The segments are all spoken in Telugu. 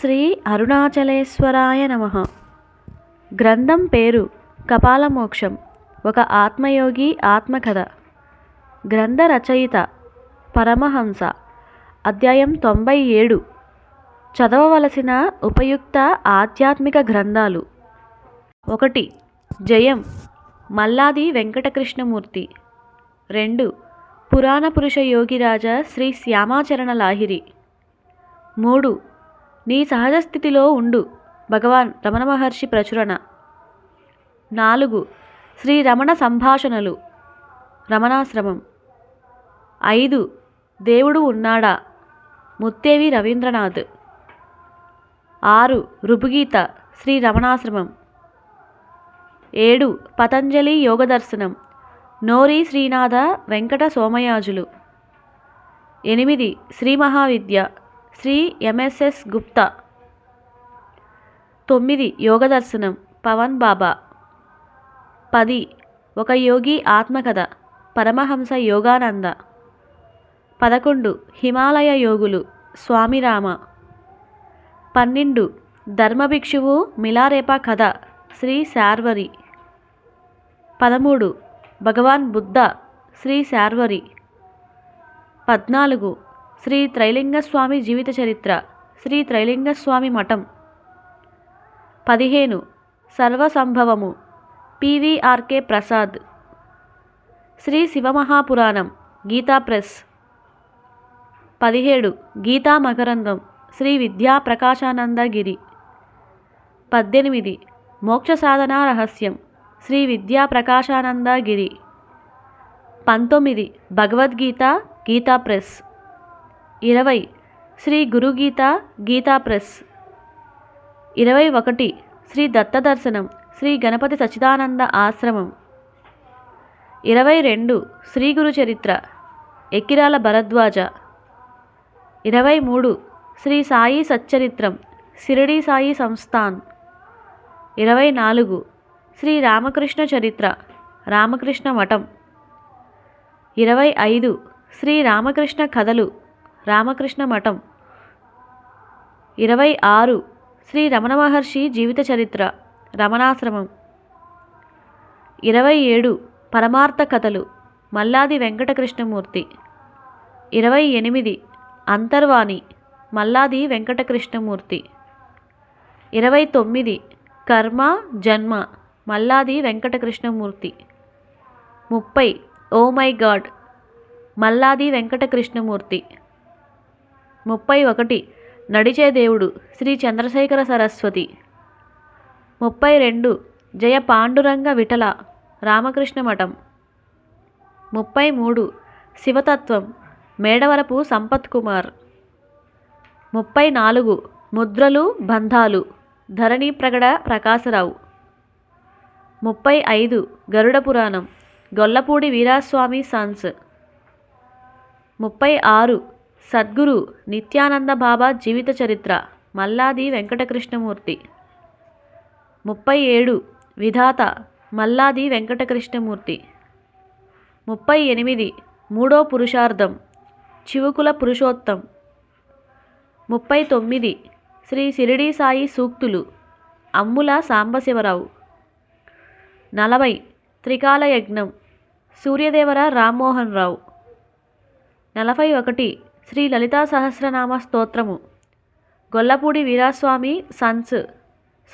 శ్రీ అరుణాచలేశ్వరాయ నమ. గ్రంథం పేరు కపాలమోక్షం. ఒక ఆత్మయోగి ఆత్మకథ. గ్రంథ రచయిత పరమహంస. అధ్యాయం తొంభై ఏడు. చదవవలసిన ఉపయుక్త ఆధ్యాత్మిక గ్రంథాలు. ఒకటి. జయం. మల్లాది వెంకటకృష్ణమూర్తి. రెండు. పురాణ పురుష యోగిరాజ శ్రీ శ్యామాచరణ లాహిరి. మూడు. నీ సహజ స్థితిలో ఉండు. భగవాన్ రమణ మహర్షి ప్రచురణ. నాలుగు. శ్రీ రమణ సంభాషణలు. రమణాశ్రమం. ఐదు. దేవుడు ఉన్నాడా? ముత్తేవి రవీంద్రనాథ్. ఆరు. రుపుగీత శ్రీ రమణాశ్రమం. ఏడు. పతంజలి యోగదర్శనం నోరి శ్రీనాథ వెంకట సోమయాజులు. ఎనిమిది. శ్రీ మహావిద్య. శ్రీ ఎంఎస్ఎస్ గుప్తా. తొమ్మిది యోగదర్శనం పవన్ బాబా. పది ఒక యోగి ఆత్మకథ. పరమహంస యోగానంద. పదకొండు హిమాలయ యోగులు. స్వామిరామ పన్నెండు ధర్మభిక్షువు మిలారేపా కథ. శ్రీ శార్వరి. పదమూడు భగవాన్ బుద్ధ. శ్రీ శార్వరి. పద్నాలుగు శ్రీ త్రైలింగస్వామి జీవిత చరిత్ర శ్రీ త్రైలింగస్వామి మఠం. పదిహేను. సర్వసంభవము. పివిఆర్కే ప్రసాద్. శ్రీ శివమహాపురాణం గీతా ప్రెస్. పదిహేడు. గీతా మకరందం శ్రీ విద్యా ప్రకాశానందగిరి పద్దెనిమిది. మోక్ష సాధనా రహస్యం శ్రీ విద్యా ప్రకాశానందగిరి పంతొమ్మిది. భగవద్గీత గీతా ప్రెస్. ఇరవై. శ్రీ గురుగీత గీతా ప్రెస్. ఇరవై ఒకటి. శ్రీ దత్తదర్శనం. శ్రీ గణపతి సచిదానంద ఆశ్రమం. ఇరవై రెండు. శ్రీ గురు చరిత్ర. ఎక్కిరాల భరద్వాజ. ఇరవై మూడు. శ్రీ సాయి సచ్చరిత్రం. సిరిడి సాయి సంస్థాన్. ఇరవై నాలుగు. శ్రీ రామకృష్ణ చరిత్ర. రామకృష్ణ మఠం. ఇరవై ఐదు. శ్రీ రామకృష్ణ కథలు. రామకృష్ణ మఠం. ఇరవై ఆరు. శ్రీ రమణ మహర్షి జీవిత చరిత్ర. రమణాశ్రమం. ఇరవై ఏడు. పరమార్థ కథలు. మల్లాది వెంకటకృష్ణమూర్తి. ఇరవై ఎనిమిది. అంతర్వాణి. మల్లాది వెంకటకృష్ణమూర్తి. ఇరవై తొమ్మిది. కర్మ జన్మ. మల్లాది వెంకటకృష్ణమూర్తి. ముప్పై. Oh my God. Malladi Venkatakrishnamurthy. ముప్పై ఒకటి నడిచే దేవుడు శ్రీ చంద్రశేఖర సరస్వతి. ముప్పై రెండు జయ పాండురంగ విఠల రామకృష్ణ మఠం. ముప్పై మూడు శివతత్వం మేడవరపు సంపత్ కుమార్. ముప్పై నాలుగు ముద్రలు బంధాలు ధరణి ప్రగడ ప్రకాశరావు. ముప్పై ఐదు గరుడ పురాణం గొల్లపూడి వీరాస్వామి సన్స్. ముప్పై ఆరు సద్గురు నిత్యానంద బాబా జీవిత చరిత్ర మల్లాది వెంకటకృష్ణమూర్తి. ముప్పై ఏడు విధాత మల్లాది వెంకటకృష్ణమూర్తి. ముప్పై ఎనిమిది మూడో పురుషార్థం చివుకుల పురుషోత్తం. ముప్పై తొమ్మిది శ్రీ సిరిడి సాయి సూక్తులు అమ్ముల సాంబశివరావు. నలభై త్రికాల యజ్ఞం సూర్యదేవర రామ్మోహన్ రావు. నలభై ఒకటి శ్రీ లలితా సహస్రనామ స్తోత్రము. గొల్లపూడి వీరాస్వామి సన్స్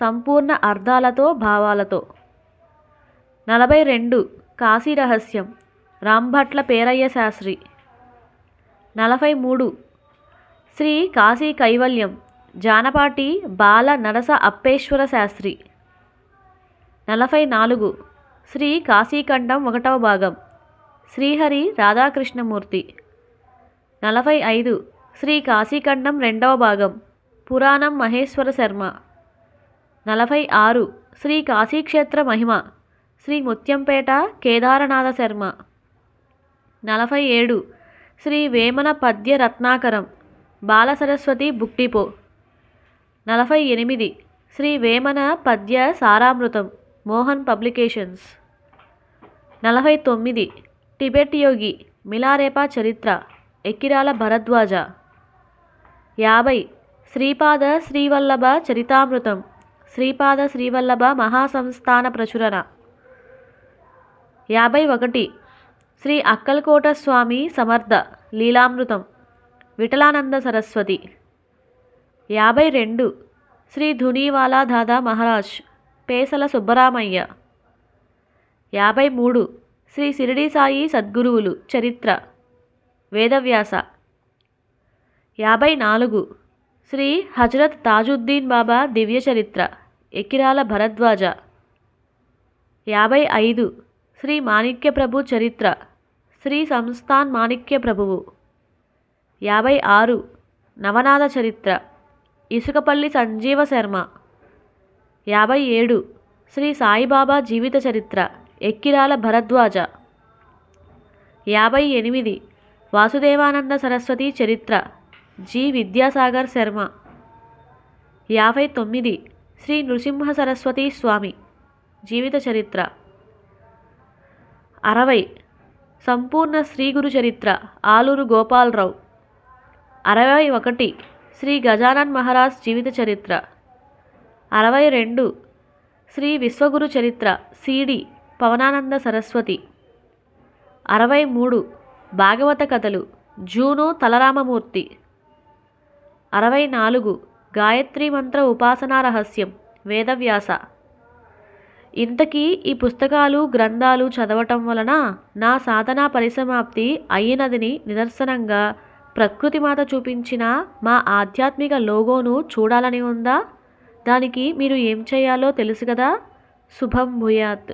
సంపూర్ణ అర్థాలతో భావాలతో. నలభై రెండు కాశీ రహస్యం రాంభట్ల పేరయ్య శాస్త్రి. నలభై మూడు శ్రీ కాశీ కైవల్యం జానపాటి బాల నరస అప్పేశ్వర శాస్త్రి. నలభై నాలుగు శ్రీ కాశీఖండం ఒకటవ భాగం శ్రీహరి రాధాకృష్ణమూర్తి. నలభై ఐదు. శ్రీ కాశీఖండం రెండవ భాగం. పురాణం మహేశ్వర శర్మ. నలభై ఆరు. శ్రీ కాశీక్షేత్ర మహిమ. శ్రీ ముత్యంపేట కేదారనాథ శర్మ. నలభై ఏడు. శ్రీ వేమన పద్య రత్నాకరం. బాలసరస్వతి బుక్టిపో నలభై ఎనిమిది. శ్రీ వేమన పద్య సారామృతం. మోహన్ పబ్లికేషన్స్. నలభై తొమ్మిది. టిబెట్ యోగి. మిలారేపా చరిత్ర. ఎక్కిరాల భరద్వాజ. యాభై శ్రీపాద శ్రీవల్లభ చరితామృతం శ్రీపాద శ్రీవల్లభ మహాసంస్థాన ప్రచురణ. యాభై ఒకటి శ్రీ అక్కల్కోట స్వామి సమర్థ లీలామృతం విఠలానంద సరస్వతి. యాభై రెండు శ్రీ ధునీవాలా దాదా మహారాజ్ పేసల సుబ్బరామయ్య. యాభై మూడు శ్రీ సిరిడి సాయి సద్గురువులు చరిత్ర. వేదవ్యాస. యాభై నాలుగు శ్రీ హజరత్ తాజుద్దీన్ బాబా దివ్య చరిత్ర ఎకిరాల భరద్వాజ. యాభై ఐదు శ్రీ మాణిక్య ప్రభు చరిత్ర శ్రీ సంస్థాన్ మాణిక్య ప్రభువు యాభై ఆరు నవనాథ చరిత్ర ఇసుకపల్లి సంజీవ శర్మ. యాభై ఏడు శ్రీ సాయిబాబా జీవిత చరిత్ర ఎక్కిరాల భరద్వాజ. యాభై ఎనిమిది వాసుదేవానంద సరస్వతి చరిత్ర. జి. విద్యాసాగర్ శర్మ. యాభై తొమ్మిది. శ్రీ నృసింహ సరస్వతి స్వామి. జీవిత చరిత్ర. అరవై. సంపూర్ణ శ్రీ గురు చరిత్ర. ఆలూరు గోపాలరావు అరవై ఒకటి. శ్రీ గజానన్ మహారాజ్ జీవిత చరిత్ర. అరవై రెండు. శ్రీ విశ్వగురు చరిత్ర. సిడి పవనానంద సరస్వతి. అరవై మూడు. భాగవత కథలు జూను తలరామమూర్తి. అరవై నాలుగు. గాయత్రి మంత్ర ఉపాసనా రహస్యం. వేదవ్యాస. ఇంతకీ ఈ పుస్తకాలు గ్రంథాలు చదవటం వలన నా సాధనా పరిసమాప్తి అయినదిని నిదర్శనంగా ప్రకృతి మాత చూపించిన మా ఆధ్యాత్మిక లోగోను చూడాలని ఉందా? దానికి మీరు ఏం చేయాలో తెలుసు కదా? శుభం భూయాత్.